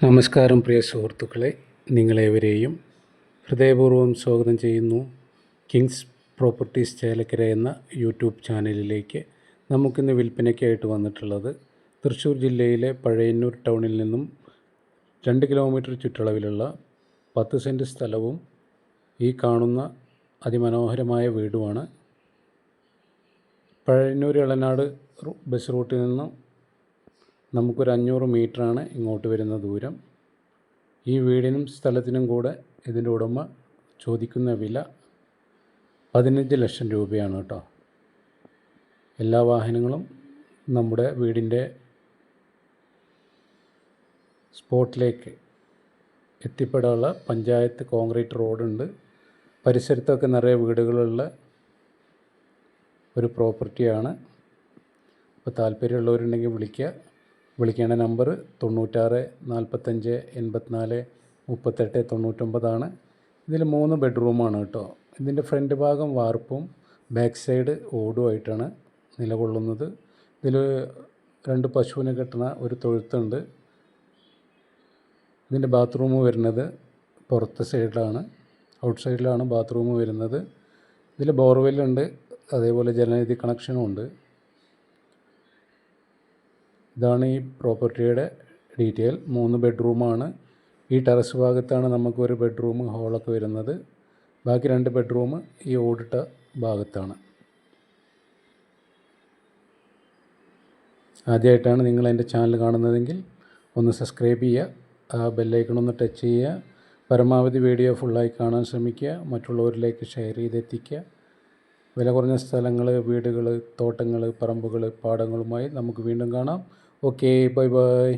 നമസ്കാരം പ്രിയ സുഹൃത്തുക്കളെ. നിങ്ങളേവരെയും ഹൃദയപൂർവം സ്വാഗതം ചെയ്യുന്നു. കിങ്സ് പ്രോപ്പർട്ടീസ് ചേലക്കര എന്ന യൂട്യൂബ് ചാനലിലേക്ക് നമുക്കിന്ന് വിൽപ്പനയ്ക്കായിട്ട് വന്നിട്ടുള്ളത് തൃശ്ശൂർ ജില്ലയിലെ പഴയന്നൂർ ടൗണിൽ നിന്നും രണ്ട് കിലോമീറ്റർ ചുറ്റളവിലുള്ള പത്ത് സെന്റ് സ്ഥലവും ഈ കാണുന്ന അതിമനോഹരമായ വീടുമാണ്. പഴയന്നൂർ ഇളനാട് ബസ് റൂട്ടിൽ നിന്നും നമുക്കൊരു അഞ്ഞൂറ് മീറ്ററാണ് ഇങ്ങോട്ട് വരുന്ന ദൂരം. ഈ വീടിനും സ്ഥലത്തിനും കൂടെ ഇതിന്റെ ഉടമ ചോദിക്കുന്ന വില പതിനഞ്ച് ലക്ഷം രൂപയാണ് കേട്ടോ. എല്ലാ വാഹനങ്ങളും നമ്മുടെ വീടിന്റെ സ്പോട്ടിലേക്ക് എത്തിപ്പെടാനുള്ള പഞ്ചായത്ത് കോൺക്രീറ്റ് റോഡുണ്ട്. പരിസരത്തൊക്കെ നിറയെ വീടുകളുള്ള ഒരു പ്രോപ്പർട്ടിയാണ്. അപ്പോൾ താല്പര്യമുള്ളവരുണ്ടെങ്കിൽ വിളിക്കുക. വിളിക്കേണ്ട നമ്പർ തൊണ്ണൂറ്റാറ് നാൽപ്പത്തഞ്ച് എൺപത്തിനാല് മുപ്പത്തെട്ട് തൊണ്ണൂറ്റൊമ്പതാണ്. ഇതിൽ മൂന്ന് ബെഡ്റൂമാണ് കേട്ടോ. ഇതിന്റെ ഫ്രണ്ട് ഭാഗം വാർപ്പും ബാക്ക് സൈഡ് ഓടുമായിട്ടാണ് നിലകൊള്ളുന്നത്. ഇതിൽ രണ്ട് പശുവിനെ കെട്ടുന്ന ഒരു തൊഴുത്തുണ്ട്. ഇതിന്റെ ബാത്റൂം വരുന്നത് പുറത്തെ സൈഡിലാണ്. ഔട്ട് സൈഡിലാണ് ബാത്റൂം വരുന്നത്. ഇതിൽ ബോർവെല്ലുണ്ട്. അതേപോലെ ജലനിധി കണക്ഷനും ഉണ്ട്. ഇതാണ് ഈ പ്രോപ്പർട്ടിയുടെ ഡീറ്റെയിൽ. മൂന്ന് ബെഡ്റൂമാണ്. ഈ ടെറസ് ഭാഗത്താണ് നമുക്കൊരു ബെഡ്റൂം ഹോളൊക്കെ വരുന്നത്. ബാക്കി രണ്ട് ബെഡ്റൂം ഈ ഓടിട്ട ഭാഗത്താണ്. ആദ്യമായിട്ടാണ് നിങ്ങൾ എന്റെ ചാനൽ കാണുന്നതെങ്കിൽ ഒന്ന് സബ്സ്ക്രൈബ് ചെയ്യുക ആ ബെല്ലൈക്കൺ ഒന്ന് ടച്ച് ചെയ്യുക പരമാവധി വീഡിയോ ഫുള്ളായി കാണാൻ ശ്രമിക്കുക മറ്റുള്ളവരിലേക്ക് ഷെയർ ചെയ്തെത്തിക്കുക. വില കുറഞ്ഞ സ്ഥലങ്ങൾ വീടുകൾ തോട്ടങ്ങൾ പറമ്പുകൾ പാടങ്ങളുമായി നമുക്ക് വീണ്ടും കാണാം. Okay bye bye